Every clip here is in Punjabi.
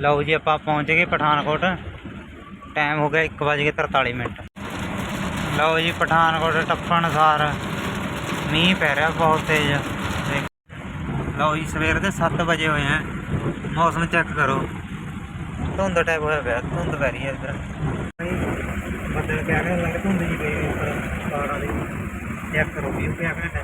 ਲਓ ਜੀ ਆਪਾਂ ਪਹੁੰਚ ਗਏ ਪਠਾਨਕੋਟ। ਟਾਈਮ ਹੋ ਗਿਆ 1:43 ਮਿੰਟ। ਲਓ ਜੀ ਪਠਾਨਕੋਟ ਟੱਪਣ ਸਾਰ ਮੀਂਹ ਪੈ ਰਿਹਾ ਬਹੁਤ ਤੇਜ਼। ਲਓ ਜੀ ਸਵੇਰ ਦੇ 7 ਵਜੇ ਹੋਏ ਆ। ਮੌਸਮ ਚੈੱਕ ਕਰੋ। ਧੁੰਦ ਟਾਈਪ ਹੋਇਆ ਪਿਆ, ਧੁੰਦ ਪੈ ਰਹੀ ਹੈ ਇੱਧਰ। ਬੱਦਲ ਕਹਿ ਰਹੇ ਲੱਗ ਧੁੰਦ ਜੀ ਪਈ ਹੋਈ ਉੱਪਰ ਦੀ। ਚੈੱਕ ਕਰੋ ਵੀ ਕਿਆ ਕਹਿੰਦਾ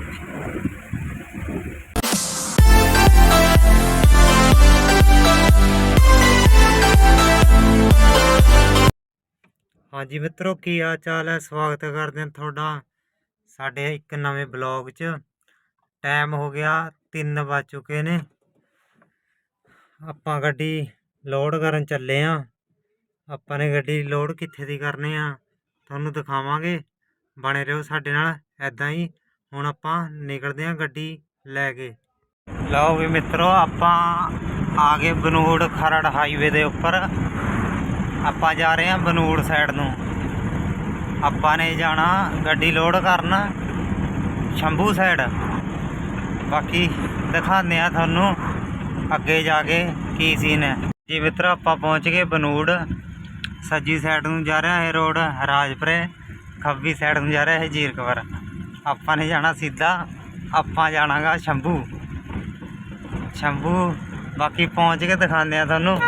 ਹਾਂਜੀ ਮਿੱਤਰੋ, ਕੀ ਹਾਲ ਚਾਲ ਹੈ? ਸਵਾਗਤ ਕਰਦੇ ਹਾਂ ਤੁਹਾਡਾ ਸਾਡੇ ਇੱਕ ਨਵੇਂ ਬਲੌਗ 'ਚ। ਟਾਈਮ ਹੋ ਗਿਆ 3 ਵੱਜ ਚੁੱਕੇ ਨੇ। ਆਪਾਂ ਗੱਡੀ ਲੋਡ ਕਰਨ ਚੱਲੇ ਆ ਆਪਾਂ ਨੇ ਗੱਡੀ ਲੋਡ ਕਿੱਥੇ ਦੀ ਕਰਨੀ ਆ, ਤੁਹਾਨੂੰ ਦਿਖਾਵਾਂਗੇ। ਬਣੇ ਰਹੋ ਸਾਡੇ ਨਾਲ ਐਦਾਂ ਹੀ ਹੁਣ ਆਪਾਂ ਨਿਕਲਦੇ ਆ ਗੱਡੀ ਲੈ ਕੇ। ਲਓ ਵੀ ਮਿੱਤਰੋ, ਆਪਾਂ ਆ ਗਏ ਬਨੂੜ ਖਰੜ ਹਾਈਵੇ ਦੇ ਉੱਪਰ। ਆਪਾਂ ਜਾ ਰਹੇ ਹਾਂ ਬਨੂੜ ਸਾਈਡ ਨੂੰ। ਆਪਾਂ ਨੇ ਜਾਣਾ ਗੱਡੀ ਲੋਡ ਕਰਨ ਸ਼ੰਭੂ ਸਾਈਡ ਬਾਕੀ ਦਿਖਾਉਂਦੇ ਆ ਤੁਹਾਨੂੰ ਅੱਗੇ ਜਾ ਕੇ ਕੀ ਸੀਨ ਹੈ। ਜੀ ਮਿੱਤਰ, ਆਪਾਂ ਪਹੁੰਚ ਗਏ ਬਨੂੜ। ਸੱਜੀ ਸਾਈਡ ਨੂੰ ਜਾ ਰਿਹਾ ਹੈ ਰੋਡ ਰਾਜਪੁਰੇ। ਖੱਬੀ ਸਾਈਡ ਨੂੰ ਜਾ ਰਿਹਾ ਹੈ ਜੀਰਕਵਰ ਆਪਾਂ ਨੇ ਜਾਣਾ ਸਿੱਧਾ, ਆਪਾਂ ਜਾਣਾਗਾ ਸ਼ੰਭੂ। ਸ਼ੰਭੂ, ਬਾਕੀ ਪਹੁੰਚ ਕੇ ਦਿਖਾਉਂਦੇ ਆ ਤੁਹਾਨੂੰ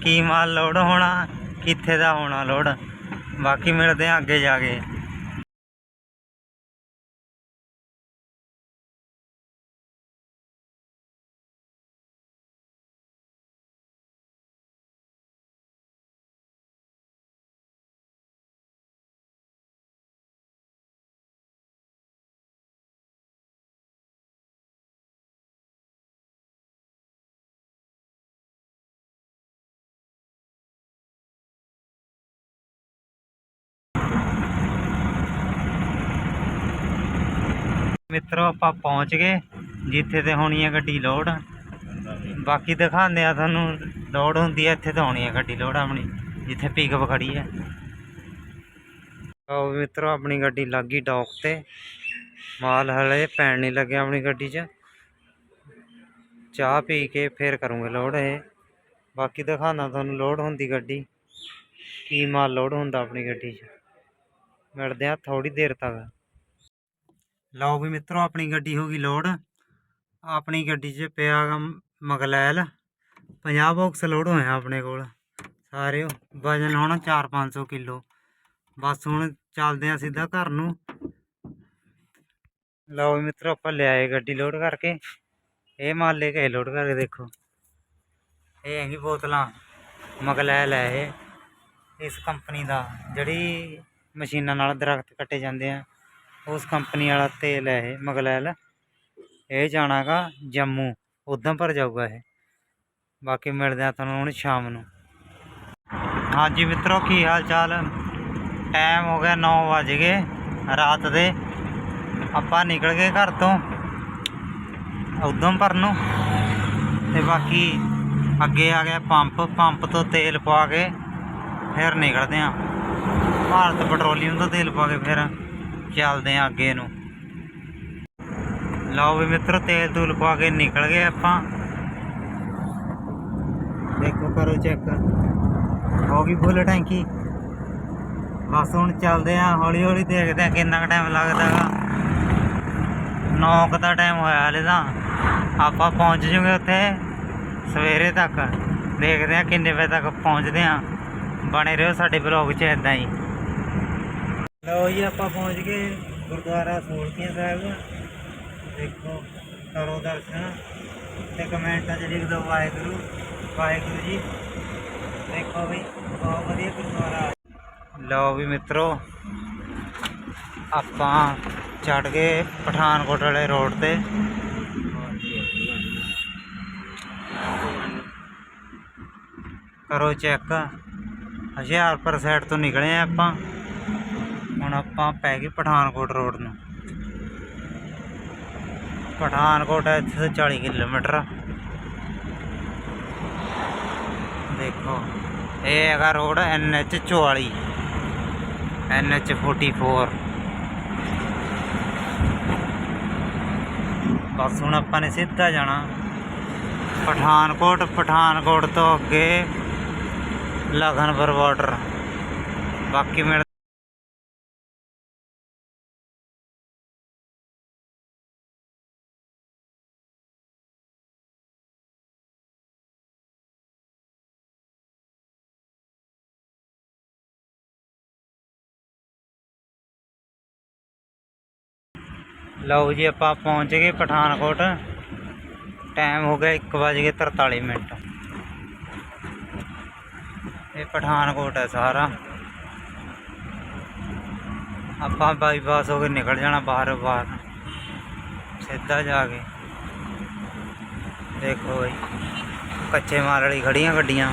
ਕੀ ਮਾਲ ਲੋਡ ਹੋਣਾ। ਕਿੱਥੇ ਦਾ ਹੋਣਾ ਲੋੜ। ਬਾਕੀ ਮਿਲਦੇ ਆ ਅੱਗੇ ਜਾ ਕੇ। ਮਿੱਤਰੋ, ਆਪਾਂ ਪਹੁੰਚ ਗਏ। ਜਿੱਥੇ ਤੇ ਹੋਣੀ ਹੈ ਗੱਡੀ ਲੋਡ। ਬਾਕੀ ਦਿਖਾਉਂਦੇ ਆ ਤੁਹਾਨੂੰ, ਲੋਡ ਹੁੰਦੀ ਹੈ ਇੱਥੇ ਤਾਂ ਹੋਣੀ ਹੈ ਗੱਡੀ ਲੋਡ ਆਪਣੀ, ਜਿੱਥੇ ਪਿਕਅਪ ਖੜੀ ਹੈ ਆਓ ਮਿੱਤਰੋ, ਆਪਣੀ ਗੱਡੀ ਲੱਗ ਗਈ ਡੌਕ ਤੇ। ਮਾਲ ਹਲੇ ਪੈਣ ਨਹੀਂ ਲੱਗਿਆ ਆਪਣੀ ਗੱਡੀ 'ਚ। ਚਾਹ ਪੀ ਕੇ ਫੇਰ ਕਰੂੰਗੇ ਲੋਡ ਇਹ। ਬਾਕੀ ਦਿਖਾਉਂਦਾ ਤੁਹਾਨੂੰ ਲੋਡ ਹੁੰਦੀ ਗੱਡੀ। ਕੀ ਮਾਲ ਲੋਡ ਹੁੰਦਾ ਆਪਣੀ ਗੱਡੀ 'ਚ। ਮਿਲਦੇ ਆ ਥੋੜੀ ਦੇਰ ਤੱਕ। ਲਓ ਵੀ ਮਿੱਤਰੋ, ਆਪਣੀ ਗੱਡੀ ਹੋ ਗਈ ਲੋਡ। ਆਪਣੀ ਗੱਡੀ 'ਚ ਪਿਆ ਗਾ ਮਗਲੈਲ। 50 ਬਾਕਸ ਲੋਡ ਹੋਇਆ ਆਪਣੇ ਕੋਲ। ਸਾਰੇ ਵਜਨ ਹੋਣਾ 4-500 ਕਿਲੋ। ਬਸ ਹੁਣ ਚੱਲਦੇ ਆ ਸਿੱਧਾ ਘਰ ਨੂੰ। ਲਓ ਵੀ ਮਿੱਤਰੋ, ਆਪਾਂ ਲਿਆਏ ਗੱਡੀ ਲੋਡ ਕਰਕੇ। ਇਹ ਮਾਲ ਲੈ ਕੇ ਲੋਡ ਕਰਕੇ, ਦੇਖੋ। ਇਹ ਹੈਗੀ ਬੋਤਲਾਂ, ਮਗਲੈਲ ਹੈ ਇਹ। ਇਸ ਕੰਪਨੀ ਦਾ, ਜਿਹੜੀ ਮਸ਼ੀਨਾਂ ਨਾਲ ਦਰਖਤ ਕੱਟੇ ਜਾਂਦੇ ਆ। ਉਸ ਕੰਪਨੀ ਵਾਲਾ ਤੇਲ ਹੈ ਇਹ, ਮਗਲੈਲ। ਇਹ ਜਾਣਾਗਾ ਜੰਮੂ ਉਦੋਂ ਪਰ ਜਾਊਗਾ ਇਹ। ਬਾਕੀ ਮਿਲਦੇ ਆ ਤੁਹਾਨੂੰ ਹੁਣ ਸ਼ਾਮ ਨੂੰ। ਹਾਂਜੀ ਮਿੱਤਰੋ, ਕੀ ਹਾਲ ਚਾਲ ਟਾਈਮ ਹੋ ਗਿਆ 9 ਵਜ ਗਏ ਰਾਤ ਦੇ। ਆਪਾਂ ਨਿਕਲ ਗਏ ਘਰ ਤੋਂ ਉਦੋਂ ਨੂੰ। ਤੇ ਬਾਕੀ ਅੱਗੇ ਆ ਗਿਆ ਪੰਪ ਪੰਪ ਤੋਂ ਤੇਲ ਪਾ ਕੇ ਫਿਰ ਨਿਕਲਦੇ ਆ ਭਾਰਤ ਪੈਟਰੋਲੀਅਮ ਤੋਂ ਤੇਲ ਪਾ ਕੇ ਫਿਰ। ਚੱਲਦੇ ਆ ਅੱਗੇ ਨੂੰ। ਲਓ ਵੀ ਮਿੱਤਰੋ, ਤੇਲ ਤੂਲ ਪਾ ਕੇ ਨਿਕਲ ਗਏ ਆਪਾਂ। ਦੇਖੋ, ਕਰੋ ਚੈੱਕ ਹੋ ਗਈ ਫੁੱਲ ਟੈਂਕੀ। ਬਸ ਹੁਣ ਚੱਲਦੇ ਆ ਹੌਲੀ ਹੌਲੀ ਦੇਖਦੇ ਆ ਕਿੰਨਾ ਕੁ ਟਾਈਮ ਲੱਗਦਾ ਗਾ। 9 ਕੁ ਦਾ ਟਾਈਮ ਹੋਇਆ ਹਲੇ ਤਾਂ। ਆਪਾਂ ਪਹੁੰਚ ਜੂਗੇ ਉੱਥੇ ਸਵੇਰੇ ਤੱਕ। ਦੇਖਦੇ ਆ ਕਿੰਨੇ ਵਜੇ ਤੱਕ ਪਹੁੰਚਦੇ ਆ। ਬਣੇ ਰਹੋ ਸਾਡੇ ਬਲੌਗ 'ਚ ਇਦਾਂ ਹੀ। ਲਓ ਜੀ, ਆਪਾਂ ਪਹੁੰਚ ਗਏ ਗੁਰਦੁਆਰਾ ਸੋਲਕੀਆਂ ਸਾਹਿਬ। ਦੇਖੋ, ਕਰੋ ਦਰਸ਼ਨ ਤੇ ਕਮੈਂਟਾਂ 'ਚ ਲਿਖ ਦਿਓ ਵਾਹਿਗੁਰੂ ਵਾਹਿਗੁਰੂ ਜੀ। ਦੇਖੋ ਵੀ, ਬਹੁਤ ਵਧੀਆ ਗੁਰਦੁਆਰਾ। ਲਓ ਵੀ ਮਿੱਤਰੋ, ਆਪਾਂ ਚੜ ਗਏ ਪਠਾਨਕੋਟ ਵਾਲੇ ਰੋਡ ਤੇ। ਕਰੋ ਚੈੱਕ, ਹੁਸ਼ਿਆਰਪੁਰ ਸਾਈਡ ਤੋਂ ਨਿਕਲੇ ਆਪਾਂ। ਹੁਣ ਆਪਾਂ ਪੈ ਗਏ ਪਠਾਨਕੋਟ ਰੋਡ ਨੂੰ। ਪਠਾਨਕੋਟ ਇੱਥੇ ਤੋਂ 40 ਕਿਲੋਮੀਟਰ ਦੇਖੋ, ਇਹ ਹੈਗਾ ਰੋਡ NH 44 NH 44 ਬਸ ਹੁਣ ਆਪਾਂ ਨੇ ਸਿੱਧਾ ਜਾਣਾ। ਪਠਾਨਕੋਟ ਪਠਾਨਕੋਟ ਤੋਂ ਅੱਗੇ ਲਖਨਪੁਰ ਬਾਰਡਰ ਬਾਕੀ ਮਿਲ ਲਓ ਜੀ ਆਪਾਂ ਪਹੁੰਚ ਗਏ ਪਠਾਨਕੋਟ। ਟਾਈਮ ਹੋ ਗਿਆ 1:43 ਮਿੰਟ। ਇਹ ਪਠਾਨਕੋਟ ਹੈ ਸਾਰਾ। ਆਪਾਂ ਬਾਈਪਾਸ ਹੋ ਕੇ ਨਿਕਲ ਜਾਣਾ ਬਾਹਰ ਬਾਹਰ। ਸਿੱਧਾ ਜਾ ਕੇ। ਦੇਖੋ ਬਈ, ਕੱਚੇ ਮਾਲ ਵਾਲੀ ਖੜੀਆਂ ਗੱਡੀਆਂ।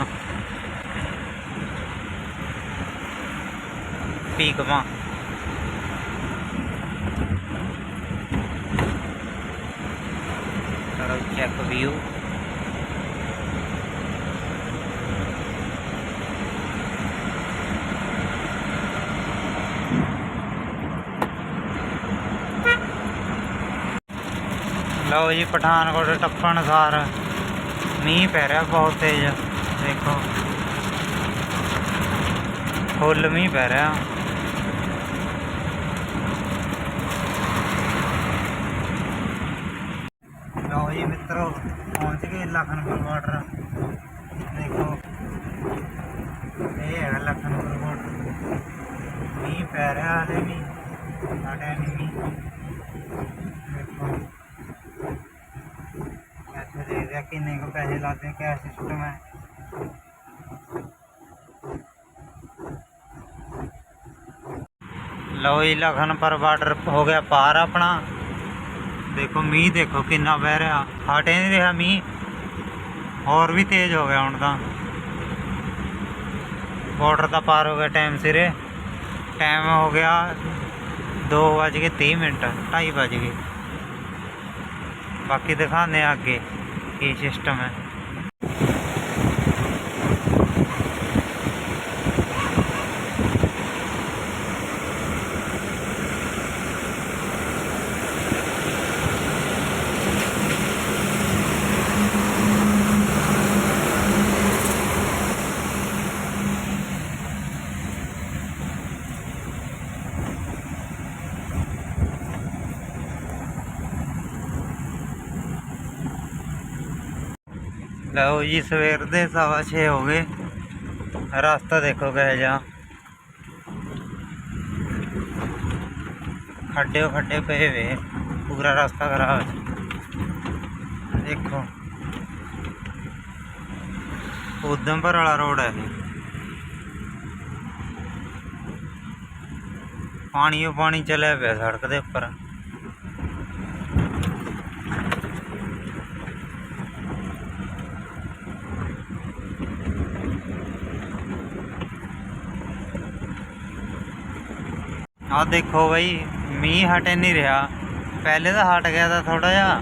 ਪੀਕਮਾ ਕਰੋ ਚੈੱਕ ਵਿਊ ਲਓ ਜੀ, ਪਠਾਨਕੋਟ ਟੱਪਣ ਸਾਰ। ਮੀਂਹ ਪੈ ਰਿਹਾ ਬਹੁਤ ਤੇਜ਼। ਦੇਖੋ। ਫੁੱਲ ਮੀਂਹ ਪੈ ਰਿਹਾ ਲਓ ਜੀ ਮਿੱਤਰੋ ਪਹੁੰਚ ਗਏ ਲਖਨਪੁਰ ਬਾਰਡਰ ਦੇਖੋ। ਇਹ ਹੈ ਲਖਨਪੁਰ ਬਾਰਡਰ ਮੀਂਹ ਪੈ ਰਿਹਾ ਹਲੇ ਵੀ। ਸਾਡੇ ਨਹੀਂ ਦੇਖੋ। ਇੱਥੇ ਦੇਖਦੇ ਆ ਕਿੰਨੇ ਕੁ ਪੈਸੇ ਲਾਦੇ ਆ ਕਿਆ ਸਿਸਟਮ ਹੈ। ਲਓ ਜੀ, ਲਖਨਪੁਰ ਬਾਰਡਰ ਹੋ ਗਿਆ ਪਾਰ ਆਪਣਾ। ਦੇਖੋ, ਮੀਂਹ ਦੇਖੋ ਕਿੰਨਾ ਪੈ ਰਿਹਾ। ਹਟੇ ਨਹੀਂ ਰਿਹਾ ਮੀਂਹ। ਹੋਰ ਵੀ ਤੇਜ਼ ਹੋ ਗਿਆ ਹੁਣ ਤਾਂ। ਬਾਰਡਰ ਦਾ ਪਾਰ ਹੋ ਗਿਆ ਟਾਈਮ ਸਿਰੇ। ਟਾਈਮ ਹੋ ਗਿਆ 2:30 ਮਿੰਟ 2:30 ਵੱਜ ਗਏ। ਬਾਕੀ ਦਿਖਾਉਂਦੇ ਆ ਅੱਗੇ ਕੀ ਸਿਸਟਮ ਹੈ। ਲਓ ਜੀ, ਸਵੇਰ ਦੇ ਸਵਾ ਛੇ ਹੋ ਗਏ। ਰਸਤਾ ਦੇਖੋ ਕਿਹੋ ਜਿਹਾ। ਖੱਡੇ ਖੱਡੇ ਪਏ ਵੇ, ਪੂਰਾ ਰਸਤਾ ਖਰਾਬ ਹੈ। ਦੇਖੋ। ਉਦਮਪੁਰ ਵਾਲਾ ਰੋਡ ਹੈ ਇਹ ਪਾਣੀ ਓ ਪਾਣੀ ਚੱਲਿਆ ਪਿਆ ਸੜਕ ਦੇ ਉੱਪਰ। ਆ ਦੇਖੋ ਬਈ, ਮੀਂਹ ਹਟੇ ਨਹੀਂ ਰਿਹਾ। ਪਹਿਲੇ ਤਾਂ ਹਟ ਗਿਆ ਤਾਂ ਥੋੜਾ ਜਿਹਾ,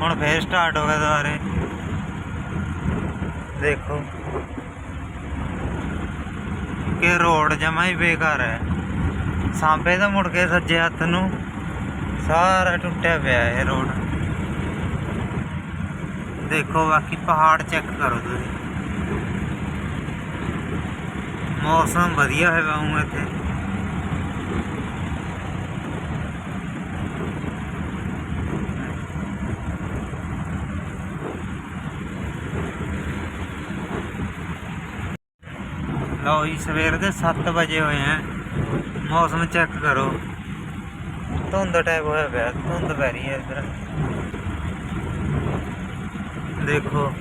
ਹੁਣ ਫੇਰ ਸਟਾਰਟ ਹੋ ਗਿਆ ਦੁਬਾਰੇ। ਦੇਖੋ ਕਿ ਰੋਡ ਜਮਾ ਹੀ ਬੇਕਾਰ ਹੈ। ਸਾਂਬੇ ਤਾਂ ਮੁੜ ਕੇ ਸੱਜੇ ਹੱਥ ਨੂੰ, ਸਾਰਾ ਟੁੱਟਿਆ ਪਿਆ ਇਹ ਰੋਡ। ਦੇਖੋ ਬਾਕੀ ਪਹਾੜ ਚੈੱਕ ਕਰੋ ਤੁਸੀਂ। ਮੌਸਮ ਵਧੀਆ ਹੈ ਬਾਹੂ ਇੱਥੇ। ਲਓ ਸਵੇਰ ਦੇ 7 ਵਜੇ ਹੋਏ ਆ। ਮੌਸਮ ਚੈੱਕ ਕਰੋ। ਧੁੰਦ ਟਾਈਪ ਹੋਇਆ ਪਿਆ, ਧੁੰਦ ਪੈ ਰਹੀ ਹੈ ਇੱਧਰ। ਦੇਖੋ।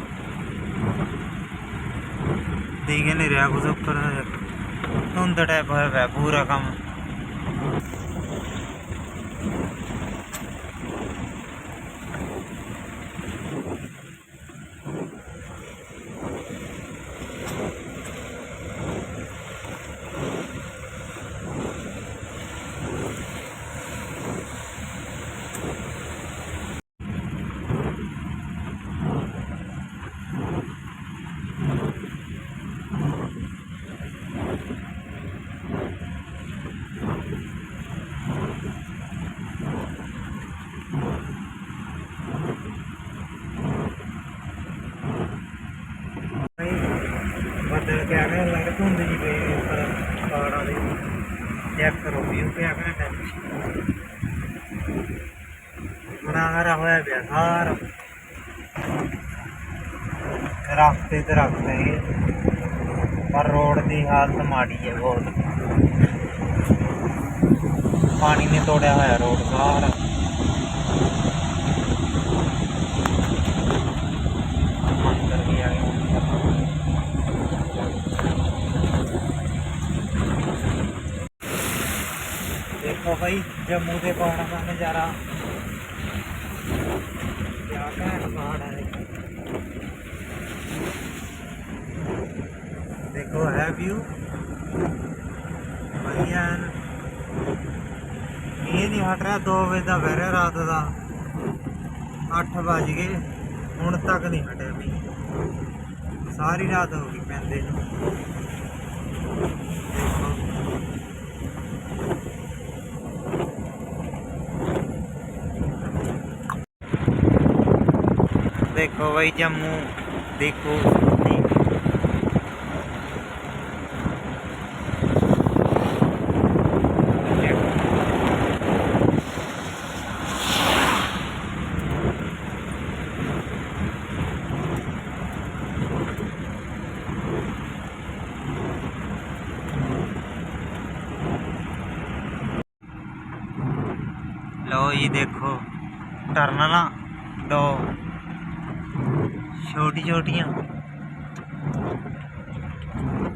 ਦਿਖ ਨਹੀਂ ਰਿਹਾ ਕੁਝ ਉੱਪਰ। ਧੁੰਦ ਟਾਈਪ ਹੋਇਆ ਪਿਆ, ਪੂਰਾ ਕੰਮ। ਚੈੱਕ ਕਰੋ ਵੀ ਕਿਆ ਕਹਿੰਦੇ ਬਣਾ ਹਰਾ ਹੋਇਆ ਪਿਆ ਸਾਰਾ। ਰਸਤੇ ਤੇ ਰੱਖਦੇ ਪਰ ਰੋਡ ਦੀ ਹਾਲਤ ਮਾੜੀ ਹੈ ਬਹੁਤ। ਪਾਣੀ ਨੇ ਤੋੜਿਆ ਹੋਇਆ ਰੋਡ ਸਾਰਾ ਮੰਦਰ ਵੀ ਆ ਗਿਆ ਦੇਖੋ ਭਾਈ ਜੰਮੂ ਦੇ ਪਹਾੜਾਂ ਦਾ ਨਜ਼ਾਰਾ। ਕਿਆ ਘੈਂਟ ਪਹਾੜ ਹੈ ਦੇਖੋ, ਹੈ ਵਿਊ ਵਧੀਆ ਇਹ ਨਹੀਂ ਹਟ ਰਿਹਾ 2 ਵਜੇ ਦਾ ਵਹਿ ਰਿਹਾ ਰਾਤ ਦਾ। 8 ਵੱਜ ਗਏ, ਹੁਣ ਤੱਕ ਨਹੀਂ ਹਟਿਆ ਵੀ। ਸਾਰੀ ਰਾਤ ਹੋ ਗਈ ਪੈਂਦੇ ਨੂੰ। ਦੇਖੋ। ਦੇਖੋ ਬਈ ਜੰਮੂ ਦੇਖੋ ਲਓ ਜੀ ਦੇਖੋ ਟਰਨਲਾਂ ਛੋਟੀ ਛੋਟੀਆਂ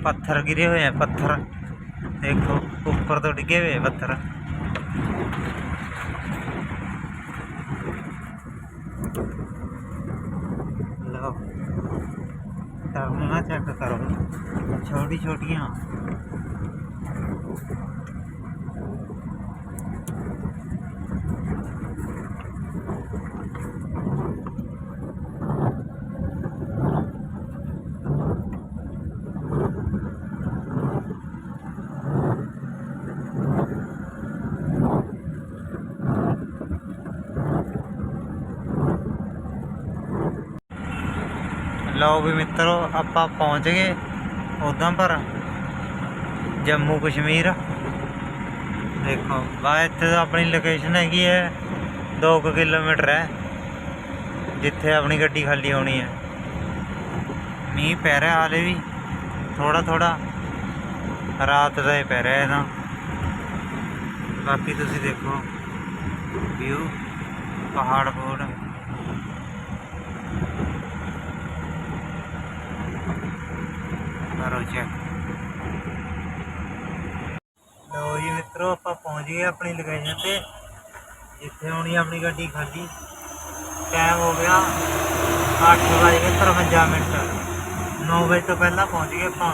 ਪੱਥਰ ਗਿਰੇ ਹੋਏ ਆ, ਪੱਥਰ। ਦੇਖੋ, ਉੱਪਰ ਤੋਂ ਡਿੱਗੇ ਹੋਏ ਆ ਪੱਥਰ। ਲਓ। ਟਰਨਲਾਂ ਚੈੱਕ ਕਰੋ। ਛੋਟੀ ਛੋਟੀਆਂ ਲਓ ਵੀ ਮਿੱਤਰੋ, ਆਪਾਂ ਪਹੁੰਚ ਗਏ ਉਦਾਂ ਪਰ ਜੰਮੂ ਕਸ਼ਮੀਰ। ਦੇਖੋ ਬਾ ਇੱਥੇ ਤਾਂ ਆਪਣੀ ਲੋਕੇਸ਼ਨ ਹੈਗੀ ਹੈ 2 ਕਿਲੋਮੀਟਰ ਹੈ, ਜਿੱਥੇ ਆਪਣੀ ਗੱਡੀ ਖਾਲੀ ਹੋਣੀ ਹੈ। ਮੀਂਹ ਪੈ ਰਿਹਾ ਹਾਲੇ ਵੀ ਥੋੜਾ ਥੋੜਾ ਰਾਤ ਦਾ ਹੀ ਪੈ ਰਿਹਾ ਇਹ ਬਾਕੀ ਤੁਸੀਂ ਦੇਖੋ ਵਿਊ ਪਹਾੜ ਪਹਾੜ ਕਰੋ ਚੈੱਕ ਲਓ ਜੀ ਮਿੱਤਰੋ, ਆਪਾਂ ਪਹੁੰਚ ਗਏ ਆਪਣੀ ਲੋਕੇਸ਼ਨ ਤੇ। ਜਿੱਥੇ ਹੋਣੀ ਆਪਣੀ ਗੱਡੀ ਖਾਲੀ। ਟਾਈਮ ਹੋ ਗਿਆ 8:53 ਮਿੰਟ। 9 ਵਜੇ ਤੋਂ ਪਹਿਲਾਂ ਪਹੁੰਚ ਗਏ ਆਪਾਂ।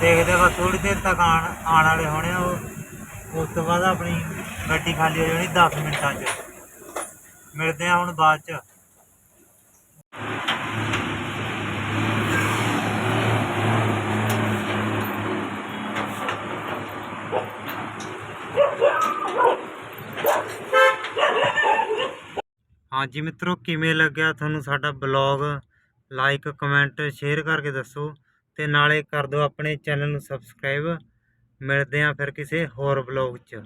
ਦੇਖਦੇ ਬਸ ਥੋੜੀ ਦੇਰ ਤੱਕ ਆਣ, ਆਉਣ ਵਾਲੇ ਹੋਣੇ ਉਹ। ਉਸ ਤੋਂ ਬਾਅਦ ਆਪਣੀ ਗੱਡੀ ਖਾਲੀ ਹੋ ਜਾਣੀ 10 ਮਿੰਟਾਂ 'ਚ। ਮਿਲਦੇ ਆ ਹੁਣ ਬਾਅਦ 'ਚ। ਹਾਂਜੀ ਮਿੱਤਰੋ, ਕਿਵੇਂ ਲੱਗਿਆ ਤੁਹਾਨੂੰ ਸਾਡਾ ਬਲੌਗ? ਲਾਈਕ ਕਮੈਂਟ ਸ਼ੇਅਰ ਕਰਕੇ ਦੱਸੋ ਤੇ ਨਾਲੇ ਕਰ ਦਿਓ ਆਪਣੇ ਚੈਨਲ ਨੂੰ ਸਬਸਕ੍ਰਾਈਬ ਮਿਲਦੇ ਆਂ ਫਿਰ ਕਿਸੇ ਹੋਰ ਬਲੌਗ 'ਚ।